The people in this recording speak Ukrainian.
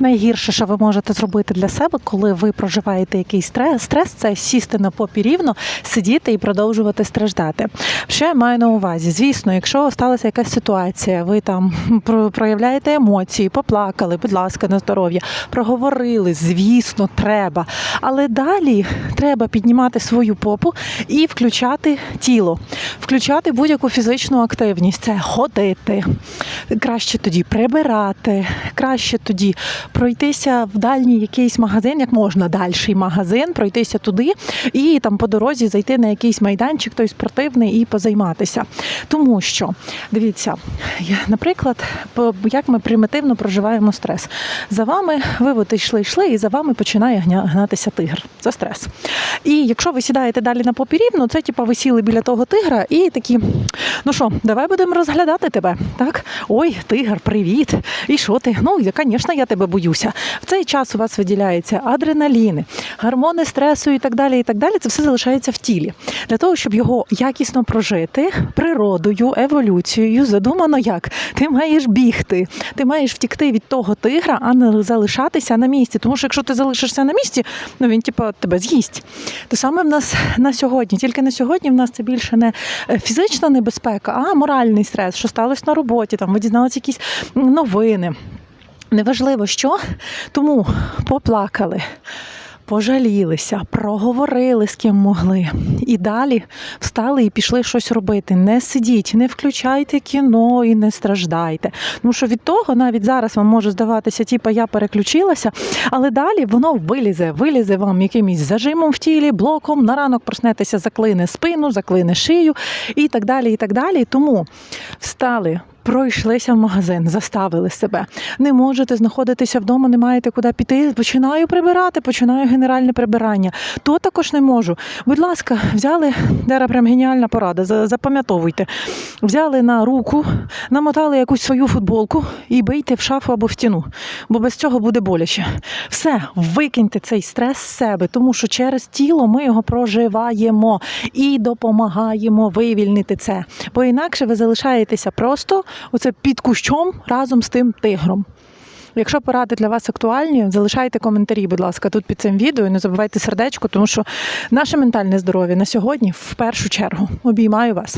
Найгірше, що ви можете зробити для себе, коли ви проживаєте якийсь стрес, це сісти на попі рівно, сидіти і продовжувати страждати. Що я маю на увазі? Звісно, якщо сталася якась ситуація, ви там проявляєте емоції, поплакали, будь ласка, на здоров'я, проговорили, звісно, треба. Але далі треба піднімати свою попу і включати тіло, включати будь-яку фізичну активність. Це ходити, краще тоді прибирати, краще тоді пройтися в дальній якийсь магазин, як можна дальший магазин, пройтися туди і там по дорозі зайти на якийсь майданчик, той спортивний, і позайматися. Тому що дивіться, наприклад, як ми примітивно проживаємо стрес. За вами ви от йшли, йшли, і за вами починає гнатися тигр. Це стрес. І якщо ви сідаєте далі на попі рівно, це типа ви сіли біля того тигра і такі, ну що, давай будемо розглядати тебе. Так, ой, тигр, привіт. І що ти? Ну, звісно, я тебе боюся. В цей час у вас виділяється адреналіни, гормони стресу і так далі. І так далі. Це все залишається в тілі. Для того, щоб його якісно прожити природою, еволюцією, задумано як ти маєш бігти, ти маєш втікти від того тигра, а не залишатися на місці. Тому що якщо ти залишишся на місці, ну він типу, тебе з'їсть. Те саме в нас на сьогодні. Тільки на сьогодні в нас це більше не е, фізична небезпека, а моральний стрес, що сталося на роботі, там ви дізналися якісь новини. Неважливо що, тому поплакали. Пожалілися, проговорили з ким могли. І далі встали і пішли щось робити. Не сидіть, не включайте кіно і не страждайте. Тому що від того навіть зараз вам може здаватися, типа я переключилася, але далі воно вилізе, вилізе вам якимось зажимом в тілі, блоком. На ранок проснетеся, заклине спину, заклине шию і так далі. І так далі. Тому встали. Пройшлися в магазин, заставили себе. Не можете знаходитися вдома, не маєте куди піти. Починаю прибирати, починаю генеральне прибирання. То також не можу. Будь ласка, взяли, Дера прям геніальна порада. Запам'ятовуйте. Взяли на руку, намотали якусь свою футболку і бийте в шафу або в стіну, бо без цього буде боляче. Все, викиньте цей стрес з себе, тому що через тіло ми його проживаємо і допомагаємо вивільнити це. Бо інакше ви залишаєтеся просто оце під кущом разом з тим тигром. Якщо поради для вас актуальні, залишайте коментарі, будь ласка, тут під цим відео. І не забувайте сердечко, тому що наше ментальне здоров'я на сьогодні в першу чергу обіймаю вас.